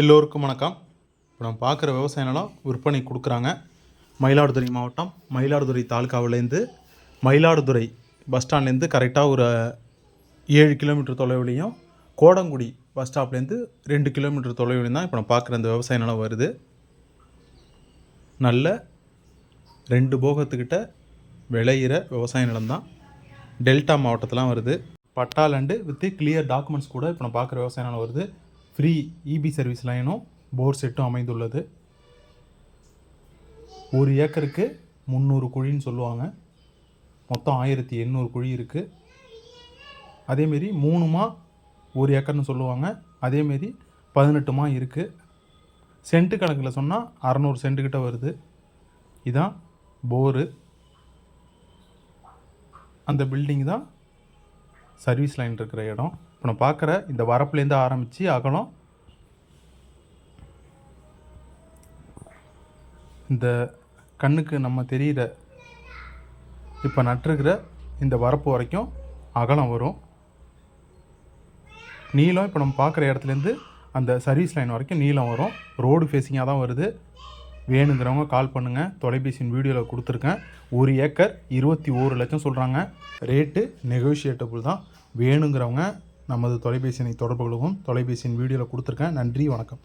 எல்லோருக்கும் வணக்கம். இப்போ நம்ம பார்க்குற விவசாய நிலம் விற்பனை கொடுக்குறாங்க. மயிலாடுதுறை மாவட்டம் மயிலாடுதுறை தாலுக்காவிலேருந்து மயிலாடுதுறை பஸ் ஸ்டாண்ட்லேருந்து கரெக்டாக ஒரு ஏழு கிலோமீட்டர் தொலைவிலையும் கோடங்குடி பஸ் ஸ்டாப்லேருந்து ரெண்டு கிலோமீட்டர் தொலைவிலையும் தான் இப்போ நம்ம பார்க்குற இந்த விவசாய நிலம் வருது. நல்ல ரெண்டு போகத்துக்கிட்ட விளையிற விவசாய நிலம் தான் டெல்டா மாவட்டத்தெலாம் வருது. பட்டா லேண்டு வித்து கிளியர் டாக்குமெண்ட்ஸ் கூட இப்போ நம்ம பார்க்குற விவசாய நிலம் வருது. ஃப்ரீ இபி சர்வீஸ் லைனும் போர் செட்டும் அமைந்துள்ளது. ஒரு ஏக்கருக்கு முந்நூறு குழின்னு சொல்லுவாங்க. மொத்தம் ஆயிரத்தி எண்ணூறு குழி இருக்குது அதேமாரி மூணுமா ஒரு ஏக்கர்னு சொல்லுவாங்க. அதேமாரி பதினெட்டுமா இருக்குது சென்ட்டு கணக்கில் சொன்னால் அறநூறு சென்ட்டு கிட்ட வருது. இதான் போரு அந்த பில்டிங் தான் சர்வீஸ் லைன் இருக்கிற இடம். இப்போ நான் பார்க்குற இந்த வரப்புலேருந்து ஆரம்பித்து அகலம். இந்த கண்ணுக்கு நம்ம தெரிகிற இப்போ நட்டிருக்கிற இந்த வரப்பு வரைக்கும் அகலம் வரும். நீளம் இப்போ நம்ம பார்க்குற இடத்துலேருந்து அந்த சர்வீஸ் லைன் வரைக்கும் நீளம் வரும். ரோடு ஃபேஸிங்காக தான் வருது. வேணுங்கிறவங்க கால் பண்ணுங்கள் தொலைபேசியின் வீடியோவில் கொடுத்துருக்கேன். ஒரு ஏக்கர் இருபத்தி ஓரு லட்சம் சொல்கிறாங்க ரேட்டு நெகோஷியேட்டபுள் தான். வேணுங்கிறவங்க நமது தொலைபேசியினை தொடர்பு கொள்ளவும் தொலைபேசியின் வீடியோவில் கொடுத்துருக்கேன். நன்றி வணக்கம்.